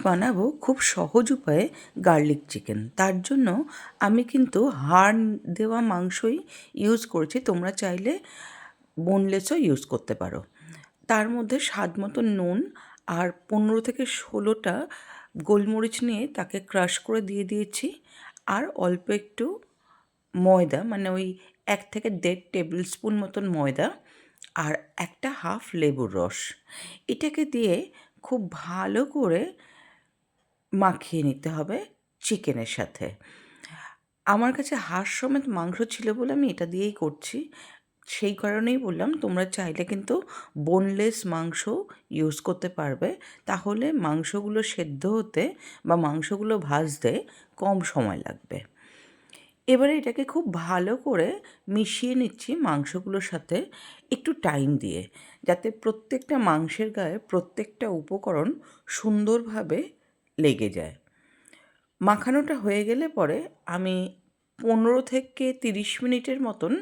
বানাবো খুব সহজ উপায়ে গার্লিক চিকেন। তার জন্য আমি কিন্তু হাড় দেওয়া মাংসই ইউজ করেছি। তোমরা চাইলে বোনলেসও ইউজ করতে পারো। তার মধ্যে স্বাদ মতো নুন আর পনেরো থেকে ষোলোটা গোলমরিচ নিয়ে তাকে ক্রাশ করে দিয়ে দিয়েছি। আর অল্প একটু ময়দা মানে ওই এক থেকে দেড় টেবিল স্পুন মতন ময়দা আর একটা হাফ লেবুর রস। এটাকে দিয়ে খুব ভালো করে মাখিয়ে নিতে হবে চিকেনের সাথে। আমার কাছে হাঁস সমেত মাংস ছিল বলে আমি এটা দিয়েই করছি। সেই কারণেই বললাম, তোমরা চাইলে কিন্তু বোনলেস মাংস ইউজ করতে পারবে। তাহলে মাংসগুলো সেদ্ধ হতে বা মাংসগুলো ভাজতে কম সময় লাগবে। এবারে এটাকে খুব ভালো করে মিশিয়ে নিচ্ছি মাংসগুলোর সাথে একটু টাইম দিয়ে। যাতে প্রত্যেকটা মাংসের গায়ে প্রত্যেকটা উপকরণ সুন্দরভাবে লেগে যায়। মাখানোটা হয়ে গেলে পরে আমি পনেরো থেকে তিরিশ মিনিটের মতন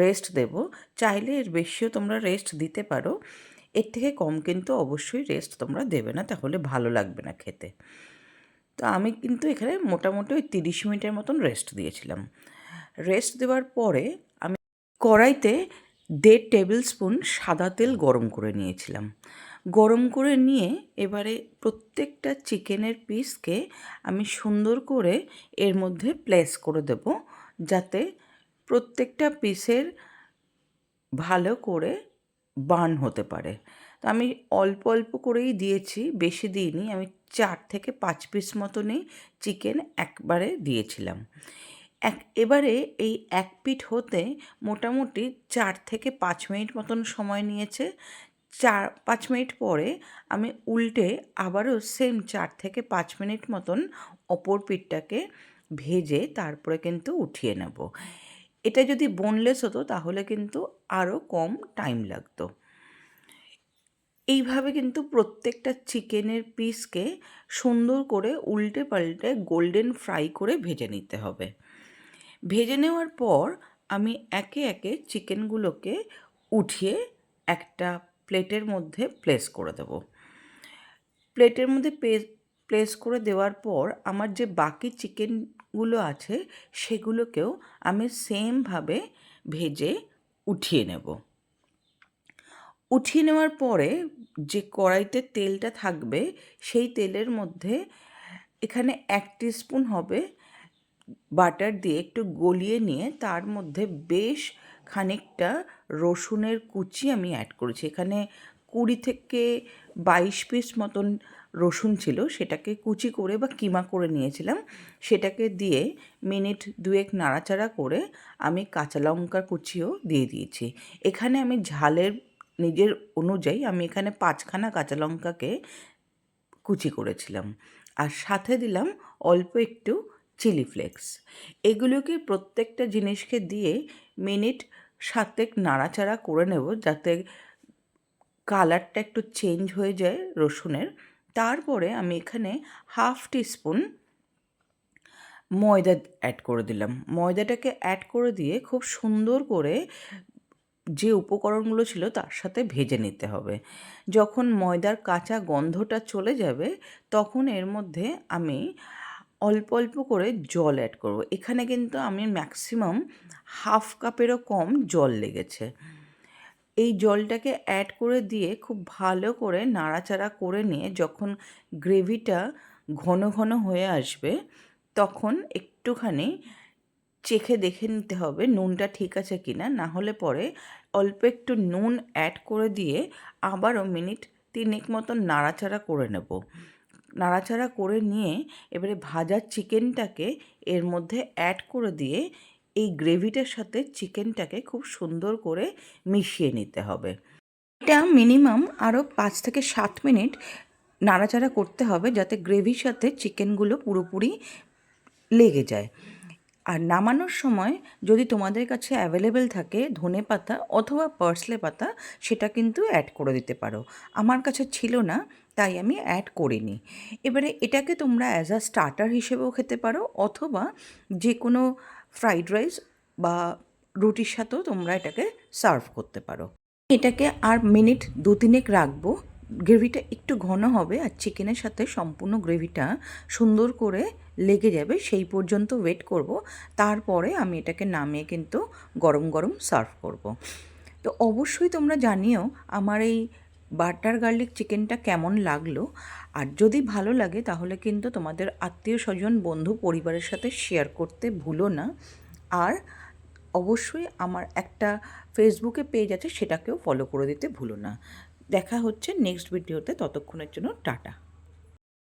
রেস্ট দেব। চাইলে এর বেশিও তোমরা রেস্ট দিতে পারো। এর থেকে কম কিন্তু অবশ্যই রেস্ট তোমরা দেবে না, তাহলে ভালো লাগবে না খেতে। তো আমি কিন্তু এখানে মোটামুটি ওই তিরিশ মিনিটের মতন রেস্ট দিয়েছিলাম। রেস্ট দেওয়ার পরে আমি কড়াইতে দেড় টেবিল স্পুন সাদা তেল গরম করে নিয়েছিলাম। গরম করে নিয়ে এবারে প্রত্যেকটা চিকেনের পিসকে আমি সুন্দর করে এর মধ্যে প্লেস করে দেব, যাতে প্রত্যেকটা পিসের ভালো করে বার্ন হতে পারে। তো আমি অল্প অল্প করেই দিয়েছি, বেশি দিইনি, আমি চার থেকে পাঁচ পিস মতনই চিকেন একবারে দিয়েছিলাম। এক, এবারে এই এক পিঠ হতে মোটামুটি চার থেকে পাঁচ মিনিট মতন সময় নিয়েছে চার, পাঁচ মিনিট পরে আমি উল্টে আবারও সেম চার থেকে পাঁচ মিনিট মতন অপর পিঠটাকে ভেজে তারপরে কিন্তু উঠিয়ে নেব। এটা যদি বোনলেস হতো তাহলে কিন্তু আরও কম টাইম লাগতো। এইভাবে কিন্তু প্রত্যেকটা চিকেনের পিসকে সুন্দর করে উল্টে পাল্টে গোল্ডেন ফ্রাই করে ভেজে নিতে হবে। ভেজে নেওয়ার পর আমি একে একে চিকেনগুলোকে উঠিয়ে একটা প্লেটের মধ্যে প্লেস করে দেব। প্লেটের মধ্যে প্লেস করে দেওয়ার পর আমার যে বাকি চিকেনগুলো আছে, সেগুলোকেও আমি সেমভাবে ভেজে উঠিয়ে নেব। উঠিয়ে নেওয়ার পরে যে কড়াইতে তেলটা থাকবে, সেই তেলের মধ্যে এখানে এক স্পুন হবে বাটার দিয়ে একটু গলিয়ে নিয়ে তার মধ্যে বেশ খানিকটা রসুনের কুচি আমি অ্যাড করেছি। এখানে কুড়ি থেকে বাইশ পিস মতন রসুন ছিল, সেটাকে কুচি করে বা কিমা করে নিয়েছিলাম। সেটাকে দিয়ে মিনিট দুয়েক নাড়াচাড়া করে আমি কাঁচা লঙ্কার কুচিও দিয়ে দিয়েছি। এখানে আমি ঝালের নিজের অনুযায়ী আমি এখানে পাঁচখানা কাঁচা লঙ্কাকে কুচি করেছিলাম। আর সাথে দিলাম অল্প একটু চিলি ফ্লেক্স। এগুলোকে প্রত্যেকটা জিনিসকে দিয়ে মিনিট সাতেক নাড়াচাড়া করে নেব যাতে কালারটা একটু চেঞ্জ হয়ে যায় রসুনের। তারপরে আমি এখানে হাফ টিস্পুন ময়দা অ্যাড করে দিলাম। ময়দাটাকে অ্যাড করে দিয়ে খুব সুন্দর করে যে উপকরণগুলো ছিল তার সাথে ভেজে নিতে হবে। যখন ময়দার কাঁচা গন্ধটা চলে যাবে, তখন এর মধ্যে আমি অল্প অল্প করে জল অ্যাড করব। এখানে কিন্তু আমি ম্যাক্সিমাম হাফ কাপেরও কম জল লেগেছে। এই জলটাকে অ্যাড করে দিয়ে খুব ভালো করে নাড়াচাড়া করে নিয়ে যখন গ্রেভিটা ঘন ঘন হয়ে আসবে, তখন একটুখানি চেখে দেখে নিতে হবে নুনটা ঠিক আছে কি না হলে পরে অল্প একটু নুন অ্যাড করে দিয়ে আবারও মিনিট তিনেক মতন নাড়াচাড়া করে নেব। নাড়াচাড়া করে নিয়ে এবারে ভাজা চিকেনটাকে এর মধ্যে অ্যাড করে দিয়ে এই গ্রেভিটার সাথে চিকেনটাকে খুব সুন্দর করে মিশিয়ে নিতে হবে। এটা মিনিমাম আরও পাঁচ থেকে সাত মিনিট নাড়াচাড়া করতে হবে যাতে গ্রেভির সাথে চিকেনগুলো পুরোপুরি লেগে যায়। আর নামানোর সময় যদি তোমাদের কাছে অ্যাভেলেবেল থাকে ধনে পাতা অথবা পার্সলে পাতা, সেটা কিন্তু অ্যাড করে দিতে পারো। আমার কাছে ছিল না, তাই আমি অ্যাড করিনি। এবারে এটাকে তোমরা অ্যাজ আ স্টার্টার হিসেবেও খেতে পারো, অথবা যে কোনো ফ্রাইড রাইস বা রুটির সাথেও তোমরা এটাকে সার্ভ করতে পারো। এটাকে আর মিনিট দু তিনেক রাখব গ্রেভিটা একটু ঘন হবে আর চিকেনের সাথে সম্পূর্ণ গ্রেভিটা সুন্দর করে লেগে যাবে, সেই পর্যন্ত ওয়েট করব। তারপরে আমি এটাকে নামিয়ে কিন্তু গরম গরম সার্ভ করব। তো অবশ্যই তোমরা জানিও আমার এই বাটার গার্লিক চিকেনটা কেমন লাগল। আর যদি ভালো লাগে তাহলে কিন্তু তোমাদের আত্মীয় স্বজন, বন্ধু, পরিবারের সাথে শেয়ার করতে ভুলো না। আর অবশ্যই আমার একটা ফেসবুকে পেজ আছে সেটাকেও ফলো করে দিতে ভুলো না। দেখা হচ্ছে নেক্সট ভিডিওতে ততক্ষণের জন্য টাটা।